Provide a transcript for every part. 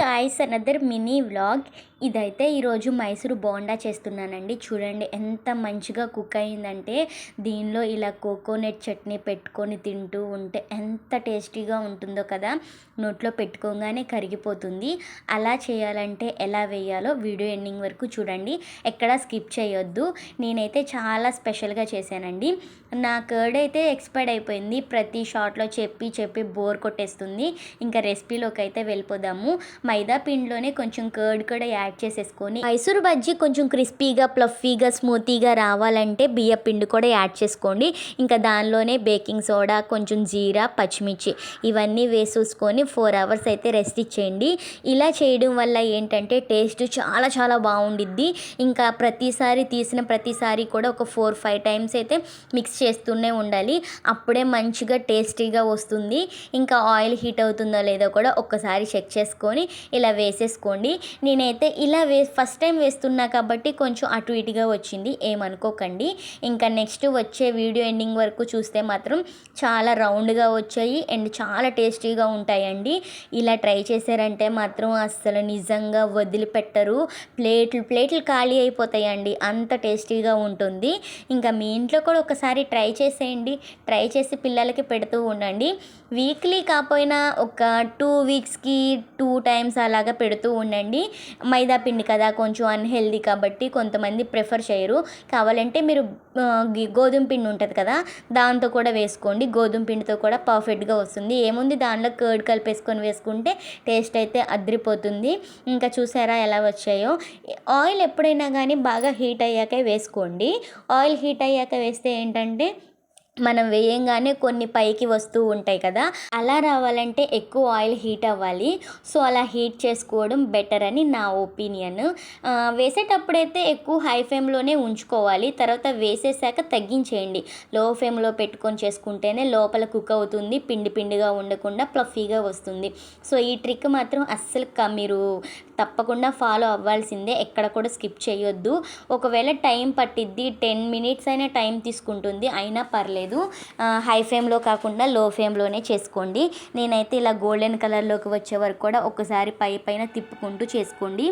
Guys another mini vlog ఇదైతే ఈరోజు మైసూరు బోండా చేస్తున్నానండి. చూడండి ఎంత మంచిగా కుక్ అయిందంటే దీనిలో ఇలా కోకోనట్ చట్నీ పెట్టుకొని తింటూ ఉంటే ఎంత టేస్టీగా ఉంటుందో కదా. నోట్లో పెట్టుకోగానే కరిగిపోతుంది. అలా చేయాలంటే ఎలా వేయాలో వీడియో ఎండింగ్ వరకు చూడండి. ఎక్కడా స్కిప్ చేయొద్దు. నేనైతే చాలా స్పెషల్గా చేశానండి. నా కర్డ్ అయితే ఎక్స్పైర్డ్ అయిపోయింది. ప్రతి షార్ట్లో చెప్పి చెప్పి బోర్ కొట్టేస్తుంది. ఇంకా రెసిపీలోకి అయితే వెళ్ళిపోదాము. మైదా పిండిలోనే కొంచెం కర్డ్ కూడా యాడ్ చేసేసుకొని మైసూరు బజ్జీ కొంచెం క్రిస్పీగా ప్లఫీగా స్మూతీగా రావాలంటే బియ్య పిండి కూడా యాడ్ చేసుకోండి. ఇంకా దానిలోనే బేకింగ్ సోడా కొంచెం జీరా పచ్చిమిర్చి ఇవన్నీ వేసేసుకొని ఫోర్ అవర్స్ అయితే రెస్ట్ ఇచ్చేయండి. ఇలా చేయడం వల్ల ఏంటంటే టేస్ట్ చాలా చాలా బాగుండిద్ది. ఇంకా ప్రతిసారి తీసిన ప్రతిసారి కూడా ఒక ఫోర్ ఫైవ్ టైమ్స్ అయితే మిక్స్ చేస్తూనే ఉండాలి. అప్పుడే మంచిగా టేస్టీగా వస్తుంది. ఇంకా ఆయిల్ హీట్ అవుతుందో లేదో కూడా ఒక్కసారి చెక్ చేసుకొని ఇలా వేసేసుకోండి. నేనైతే ఇలా వే ఫస్ట్ టైం వేస్తున్నా కాబట్టి కొంచెం అటు ఇటుగా వచ్చింది. ఏమనుకోకండి. ఇంకా నెక్స్ట్ వచ్చే వీడియో ఎండింగ్ వరకు చూస్తే మాత్రం చాలా రౌండ్గా వచ్చాయి. అండ్ చాలా టేస్టీగా ఉంటాయండి. ఇలా ట్రై చేశారంటే మాత్రం అస్సలు నిజంగా వదిలిపెట్టరు. ప్లేట్లు ప్లేట్లు ఖాళీ అయిపోతాయండి. అంత టేస్టీగా ఉంటుంది. ఇంకా మీ ఇంట్లో కూడా ఒకసారి ట్రై చేసేయండి. ట్రై చేసి పిల్లలకి పెడుతూ ఉండండి. వీక్లీ కాకపోయినా ఒక టూ వీక్స్కి టూ టైమ్స్ అలాగా పెడుతూ ఉండండి. మైదా పిండి కదా కొంచెం అన్హెల్దీ కాబట్టి కొంతమంది ప్రిఫర్ చేయరు. కావాలంటే మీరు గోధుమ పిండి ఉంటుంది కదా దాంతో కూడా వేసుకోండి. గోధుమ పిండితో కూడా పర్ఫెక్ట్గా వస్తుంది. ఏముంది దానిలో కర్డ్ కలిపేసుకొని వేసుకుంటే టేస్ట్ అయితే అద్రిపోతుంది. ఇంకా చూసారా ఎలా వచ్చాయో? ఆయిల్ ఎప్పుడైనా కానీ బాగా హీట్ అయ్యాకే వేసుకోండి. ఆయిల్ హీట్ అయ్యాక వేస్తే ఏంటంటే మనం వేయంగానే కొన్ని పైకి వస్తూ ఉంటాయి కదా అలా రావాలంటే ఎక్కువ ఆయిల్ హీట్ అవ్వాలి. సో అలా హీట్ చేసుకోవడం బెటర్ అని నా ఒపీనియన్. వేసేటప్పుడైతే ఎక్కువ హై ఫ్లేమ్లోనే ఉంచుకోవాలి. తర్వాత వేసేసాక తగ్గించేయండి. లో ఫ్లేమ్లో పెట్టుకొని చేసుకుంటేనే లోపల కుక్ అవుతుంది పిండి పిండిగా ఉండకుండా ప్లఫీగా వస్తుంది. సో ఈ ట్రిక్ మాత్రం అస్సలు మీరు తప్పకుండా ఫాలో అవ్వాల్సిందే. ఎక్కడ కూడా స్కిప్ చేయొద్దు. ఒకవేళ టైం పట్టిద్ది టెన్ మినిట్స్ అయినా టైం తీసుకుంటుంది అయినా పర్లేదు. హై ఫ్లేమ్లో కాకుండా లో ఫ్లేమ్లోనే చేసుకోండి. నేనైతే ఇలా గోల్డెన్ కలర్లోకి వచ్చే వరకు కూడా ఒకసారి పై పైన తిప్పుకుంటూ చేసుకోండి.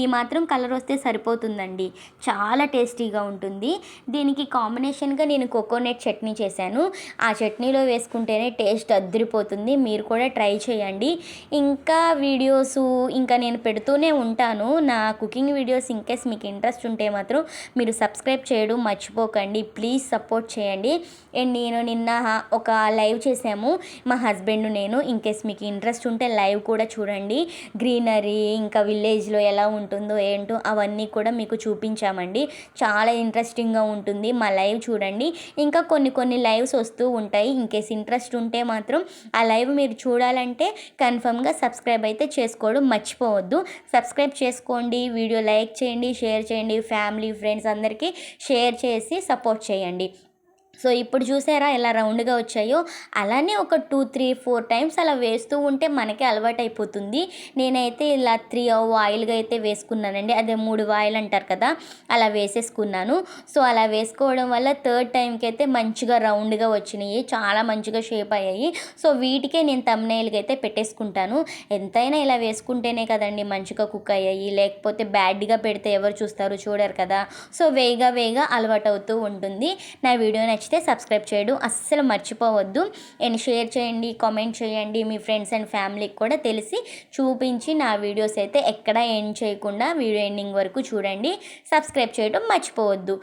ఈ మాత్రం కలర్ వస్తే సరిపోతుందండి. చాలా టేస్టీగా ఉంటుంది. దీనికి కాంబినేషన్గా నేను కోకోనట్ చట్నీ చేశాను. ఆ చట్నీలో వేసుకుంటేనే టేస్ట్ అద్దరిపోతుంది. మీరు కూడా ట్రై చేయండి. ఇంకా వీడియోస్ ఇంకా నేను పెడుతూనే ఉంటాను. నా కుకింగ్ వీడియోస్ ఇన్కేస్ మీకు ఇంట్రెస్ట్ ఉంటే మాత్రం మీరు సబ్స్క్రైబ్ చేయడం మర్చిపోకండి. ప్లీజ్ సపోర్ట్ చేయండి. అండ్ నేను నిన్న ఒక లైవ్ చేసాము. మా హస్బెండ్ నేను ఇన్కేస్ మీకు ఇంట్రెస్ట్ ఉంటే లైవ్ కూడా చూడండి. గ్రీనరీ ఇంకా విలేజ్లో ఎలా ఉంటుందో ఏంటో అవన్నీ కూడా మీకు చూపించామండి. చాలా ఇంట్రెస్టింగ్గా ఉంటుంది. మా లైవ్ చూడండి. ఇంకా కొన్ని కొన్ని లైవ్స్ వస్తూ ఉంటాయి. ఇన్కేస్ ఇంట్రెస్ట్ ఉంటే మాత్రం ఆ లైవ్ మీరు చూడాలంటే కన్ఫర్మ్గా సబ్స్క్రైబ్ అయితే చేసుకోవడం మర్చిపోవద్దు. సబ్స్క్రైబ్ చేసుకోండి వీడియో లైక్ చేయండి షేర్ చేయండి ఫ్యామిలీ ఫ్రెండ్స్ అందరికీ షేర్ చేసి సపోర్ట్ చేయండి. సో ఇప్పుడు చూసారా ఎలా రౌండ్గా వచ్చాయో? అలానే ఒక టూ త్రీ ఫోర్ టైమ్స్ అలా వేస్తూ ఉంటే మనకి అలవాటు అయిపోతుంది నేనైతే ఇలా త్రీ ఆయిల్గా అయితే వేసుకున్నానండి. అదే మూడు ఆయిల్ అంటారు కదా అలా వేసేసుకున్నాను. సో అలా వేసుకోవడం వల్ల థర్డ్ టైంకి అయితే మంచిగా రౌండ్గా వచ్చినాయి. చాలా మంచిగా షేప్ అయ్యాయి. సో వీటికే నేను తమ్నైల్గా అయితే పెట్టేసుకుంటాను. ఎంతైనా ఇలా వేసుకుంటేనే కదండి మంచిగా కుక్ అయ్యాయి. లేకపోతే బ్యాడ్గా పెడితే ఎవరు చూస్తారు? చూడరు కదా. సో వేగా వేగా అలవాటు అవుతూ ఉంటుంది. నా వీడియో నచ్చి నచ్చితే సబ్స్క్రైబ్ చేయడం అస్సలు మర్చిపోవద్దు. అండ్ షేర్ చేయండి కామెంట్ చేయండి. మీ ఫ్రెండ్స్ అండ్ ఫ్యామిలీకి కూడా తెలిసి చూపించి నా వీడియోస్ అయితే ఎక్కడా ఎండ్ చేయకుండా వీడియో ఎండింగ్ వరకు చూడండి. సబ్స్క్రైబ్ చేయడం మర్చిపోవద్దు.